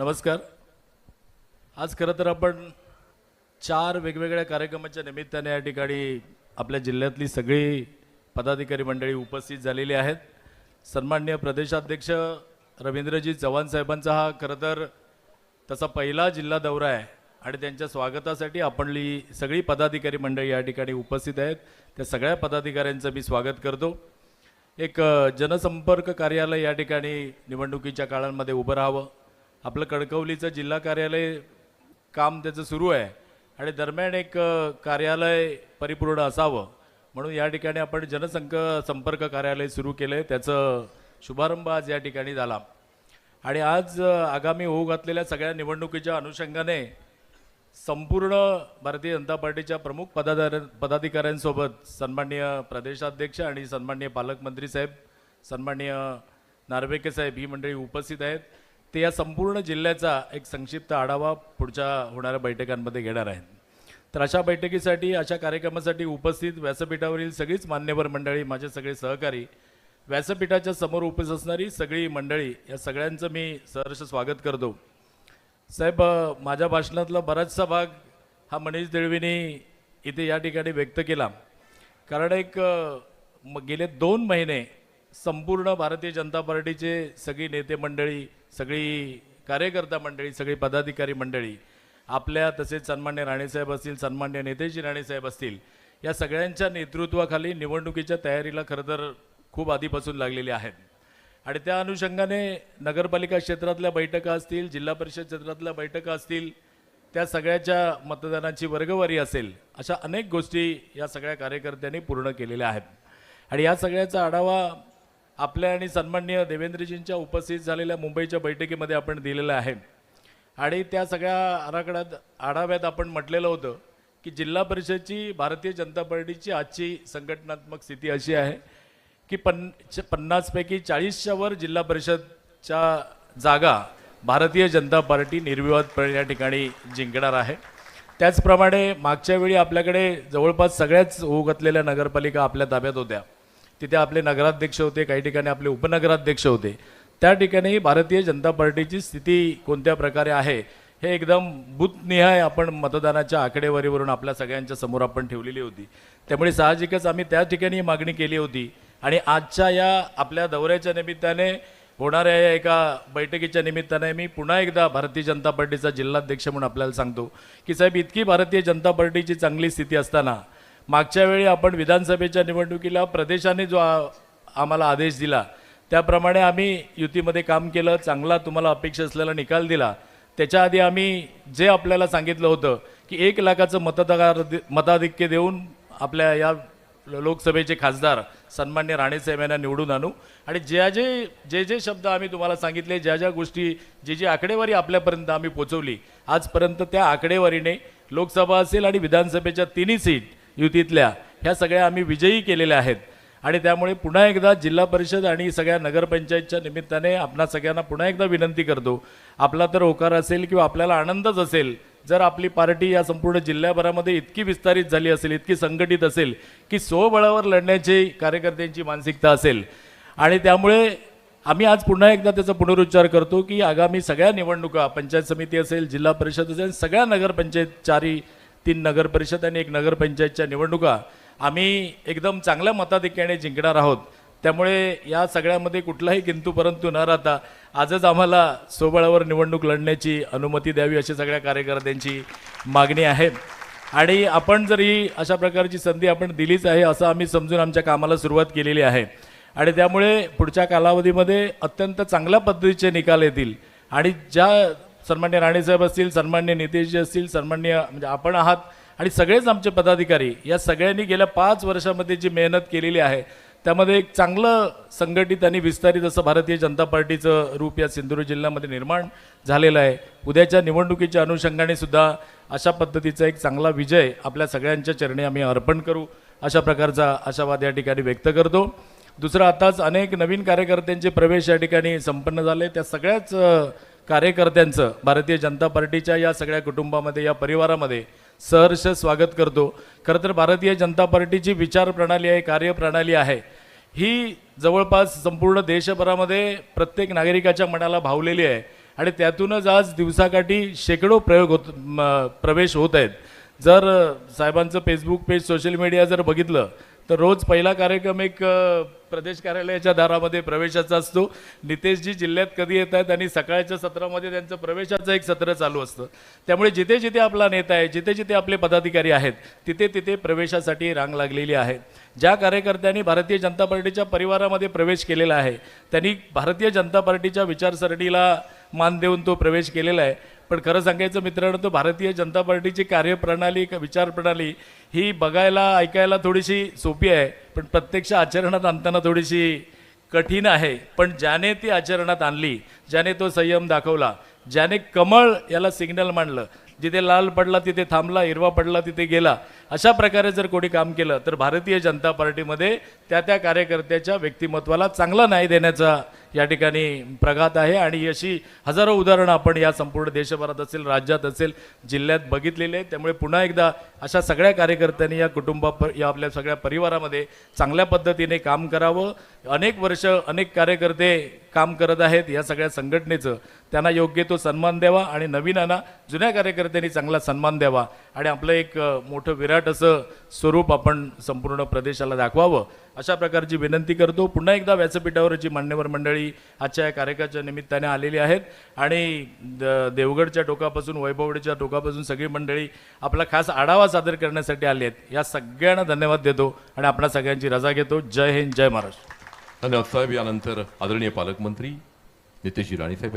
नमस्कार. आज खरं तर आपण चार वेगवेगळ्या कार्यक्रमाच्या निमित्ताने या ठिकाणी आपल्या जिल्ह्यातली सगळी पदाधिकारी मंडळी उपस्थित झालेली आहेत. सन्मान्य प्रदेशाध्यक्ष रवींद्रजी चव्हाण साहेबांचा हा खरं तर तसा पहिला जिल्हा दौरा आहे आणि त्यांच्या स्वागतासाठी आपणली सगळी पदाधिकारी मंडळी या ठिकाणी उपस्थित आहेत. त्या सगळ्या पदाधिकाऱ्यांचं मी स्वागत करतो. एक जनसंपर्क कार्यालय या ठिकाणी निवडणुकीच्या काळांमध्ये उभं राहावं. आपलं कणकवलीचं जिल्हा कार्यालय काम त्याचं सुरू आहे आणि दरम्यान एक कार्यालय परिपूर्ण असावं. म्हणून या ठिकाणी आपण जनसंक संपर्क कार्यालय सुरू केलं आहे त्याचं शुभारंभ आज या ठिकाणी झाला. आणि आज आगामी होऊ घातलेल्या सगळ्या निवडणुकीच्या अनुषंगाने संपूर्ण भारतीय जनता पार्टीच्या प्रमुख पदाधार पदाधिकाऱ्यांसोबत सन्माननीय प्रदेशाध्यक्ष आणि सन्माननीय पालकमंत्री साहेब सन्माननीय नार्वेके साहेब ही मंडळी उपस्थित आहेत. ते या संपूर्ण जिल्ह्याचा एक संक्षिप्त आढावा पुढच्या होणाऱ्या बैठकांमध्ये घेणार आहेत. तर अशा बैठकीसाठी अशा कार्यक्रमासाठी उपस्थित व्यासपीठावरील सगळीच मान्यवर मंडळी माझे सगळे सहकारी व्यासपीठाच्या समोर उपस्थित असणारी सगळी मंडळी या सगळ्यांचं मी सहर्ष स्वागत करतो. साहेब माझ्या भाषणातला बराचसा भाग हा मनीष देळवीने इथे या ठिकाणी व्यक्त केला. कारण एक म- गेले दोन महिने संपूर्ण भारतीय जनता पार्टीचे सगळी नेते मंडळी सगळी कार्यकर्ता मंडळी सगळी पदाधिकारी मंडळी आपल्या तसेच सन्मान्य राणेसाहेब असतील सन्मान्य नेतेजी राणेसाहेब असतील या सगळ्यांच्या नेतृत्वाखाली निवडणुकीच्या तयारीला खरं तर खूप आधीपासून लागलेली आहेत. आणि त्या अनुषंगाने नगरपालिका क्षेत्रातल्या बैठका असतील जिल्हा परिषद क्षेत्रातल्या बैठका असतील त्या सगळ्याच्या मतदानाची वर्गवारी असेल अशा अनेक गोष्टी या सगळ्या कार्यकर्त्यांनी पूर्ण केलेल्या आहेत. आणि या सगळ्याचा आढावा आपल्या आणि सन्माननीय देवेंद्रजींच्या उपस्थित झालेल्या मुंबईच्या बैठकीमध्ये आपण दिलेलं आहे. आणि त्या सगळ्या आराखड्यात आढाव्यात आपण म्हटलेलं होतं की जिल्हा परिषदची भारतीय जनता पार्टीची आजची संघटनात्मक स्थिती अशी आहे की पन च- पन्नासपैकी चाळीसच्या वर जिल्हा परिषदच्या जागा भारतीय जनता पार्टी निर्विवादपणे या ठिकाणी जिंकणार आहे. त्याचप्रमाणे मागच्या वेळी आपल्याकडे जवळपास सगळ्याच होऊ घातलेल्या नगरपालिका आपल्या ताब्यात होत्या. तिथे आपले नगराध्यक्ष होते काही ठिकाणी आपले उपनगराध्यक्ष होते. त्या ठिकाणी भारतीय जनता पार्टीची स्थिती कोणत्या प्रकारे आहे हे एकदम बुथनिहाय आपण मतदानाच्या आकडेवारीवरून आपल्या सगळ्यांच्या समोर आपण ठेवलेली होती. त्यामुळे साहजिकच आम्ही त्या ठिकाणी मागणी केली होती आणि आजच्या या आपल्या दौऱ्याच्या निमित्ताने होणाऱ्या या एका बैठकीच्या निमित्ताने मी पुन्हा एकदा भारतीय जनता पार्टीचा जिल्हाध्यक्ष म्हणून आपल्याला सांगतो की साहेब इतकी भारतीय जनता पार्टीची चांगली स्थिती असताना मागच्या वेळी आपण विधानसभेच्या निवडणुकीला प्रदेशाने जो आम्हाला आदेश दिला त्याप्रमाणे आम्ही युतीमध्ये काम केलं चांगला तुम्हाला अपेक्षा असलेला निकाल दिला. त्याच्या आधी आम्ही जे आपल्याला सांगितलं होतं की एक लाखाचं मतदार मताधिक्य देऊन आपल्या या लोकसभेचे खासदार सन्मान्य राणेसाहेब यांना निवडून आणू. आणि ज्या जे जे जे शब्द आम्ही तुम्हाला सांगितले ज्या ज्या गोष्टी जी जी आकडेवारी आपल्यापर्यंत आम्ही पोचवली आजपर्यंत त्या आकडेवारीने लोकसभा असेल आणि विधानसभेच्या तिन्ही सीट युतीतल्या. ह्या सगळ्या आम्ही विजयी केलेल्या आहेत. आणि त्यामुळे पुन्हा एकदा जिल्हा परिषद आणि सगळ्या नगरपंचायतच्या निमित्ताने आपणा सगळ्यांना पुन्हा एकदा विनंती करतो. आपला तर होकार असेल किंवा आपल्याला आनंदच असेल जर आपली पार्टी या संपूर्ण जिल्ह्याभरामध्ये इतकी विस्तारित झाली असेल इतकी संघटित असेल की स्वबळावर लढण्याची कार्यकर्त्यांची मानसिकता असेल. आणि त्यामुळे आम्ही आज पुन्हा एकदा त्याचा पुनरुच्चार करतो की आगामी सगळ्या निवडणुका पंचायत समिती असेल जिल्हा परिषद असेल सगळ्या नगरपंचायत चारी तीन नगर परिषद आणि एक नगरपंचायतच्या निवडणुका आम्ही एकदम चांगल्या मताधिक्याने जिंकणार आहोत. त्यामुळे या सगळ्यामध्ये कुठलाही किंतू परंतु न राहता आजच आम्हाला सोबळावर निवडणूक लढण्याची अनुमती द्यावी अशी सगळ्या कार्यकर्त्यांची मागणी आहे. आणि आपण जर ही अशा प्रकारची संधी आपण दिलीच आहे असं आम्ही समजून आमच्या कामाला सुरुवात केलेली आहे. आणि त्यामुळे पुढच्या कालावधीमध्ये अत्यंत चांगल्या पद्धतीचे निकाल येतील. आणि ज्या सन्मान्य राणेसाहेब असतील सन्मान्य नितेशजी असतील सन्मान्य म्हणजे आपण आहात आणि सगळेच आमचे पदाधिकारी या सगळ्यांनी गेल्या पाच वर्षामध्ये जी मेहनत केलेली आहे त्यामध्ये एक चांगलं संघटित आणि विस्तारित असं भारतीय जनता पार्टीचं रूप या सिंधुदुर्ग जिल्ह्यामध्ये निर्माण झालेलं आहे. उद्याच्या निवडणुकीच्या अनुषंगाने सुद्धा अशा पद्धतीचा एक चांगला विजय आपल्या सगळ्यांच्या चरणी आम्ही अर्पण करू. अशा प्रकारचा आशावाद या ठिकाणी व्यक्त करतो. दुसरं आताच अनेक नवीन कार्यकर्त्यांचे प्रवेश या ठिकाणी संपन्न झाले. त्या सगळ्याच कार्यकर्त्यांचं भारतीय जनता पार्टीच्या या सगळ्या कुटुंबामध्ये या परिवारामध्ये सहर्ष स्वागत करतो. खरं तर भारतीय जनता पार्टीची विचारप्रणाली आहे कार्यप्रणाली आहे. ही जवळपास संपूर्ण देशभरामध्ये प्रत्येक नागरिकाच्या मनाला भावलेली आहे आणि त्यातूनच आज दिवसाकाठी शेकडो प्रयोग होत म, प्रवेश होत आहेत. जर साहेबांचं फेसबुक पेज सोशल मीडिया जर बघितलं तर रोज पहिला कार्यक्रम एक प्रदेश कार्यालयाच्या दारामध्ये प्रवेशाचा असतो. नितेशजी जिल्ह्यात कधी येत आहेत आणि सकाळच्या सत्रामध्ये त्यांचं प्रवेशाचं एक सत्र चालू असतं. त्यामुळे जिथे जिथे आपला नेता आहे जिथे जिथे आपले पदाधिकारी आहेत तिथे तिथे प्रवेशासाठी रांग लागलेली आहे. ज्या कार्यकर्त्यांनी भारतीय जनता पार्टीच्या परिवारामध्ये प्रवेश केलेला आहे त्यांनी भारतीय जनता पार्टीच्या विचारसरणीला मान देऊन तो प्रवेश केलेला आहे. पण खरं सांगायचं मित्रांनो तो भारतीय जनता पार्टीची कार्यप्रणाली विचारप्रणाली ही बघायला ऐकायला थोडीशी सोपी आहे. पण प्रत्यक्ष आचरणात आणताना थोडीशी कठीण आहे. पण ज्याने ती आचरणात आणली ज्याने तो संयम दाखवला ज्याने कमळ याला सिग्नल मांडलं जिथे लाल पडला तिथे थांबला हिरवा पडला तिथे गेला अशा प्रकारे जर कोणी काम केलं तर भारतीय जनता पार्टीमध्ये त्या त्या कार्यकर्त्याच्या व्यक्तिमत्वाला चांगला न्याय देण्याचा या ठिकाणी प्रघात आहे. आणि अशी हजारो उदाहरणं आपण या संपूर्ण देशभरात असेल राज्यात असेल जिल्ह्यात बघितलेले आहे त्यामुळे पुन्हा एकदा अशा सगळ्या कार्यकर्त्यांनी या कुटुंबा या आपल्या सगळ्या परिवारामध्ये चांगल्या पद्धतीने काम करावं. अनेक वर्ष अनेक कार्यकर्ते काम करत आहेत या सगळ्या संघटनेचं. त्यांना योग्य तो सन्मान द्यावा आणि नवीनांना जुन्या कार्यकर्त्यांनी चांगला सन्मान द्यावा. आणि आपलं एक मोठं विराट असं स्वरूप आपण संपूर्ण प्रदेशाला दाखवावं अशा प्रकारची विनंती करतो. पुन्हा एकदा व्यासपीठावर जी मान्यवर मंडळी आजच्या या कार्यक्रमाच्या निमित्ताने आलेली आहेत आणि द- देवगडच्या टोकापासून वैभवडीच्या टोकापासून सगळी मंडळी आपला खास आढावा सादर करण्यासाठी आली आहेत. या सगळ्यांना धन्यवाद देतो आणि आपणा सगळ्यांची रजा घेतो. जय हिंद जय महाराष्ट्र. धन्यवाद साहेब. यानंतर आदरणीय पालकमंत्री नितेशजी राणी साहेब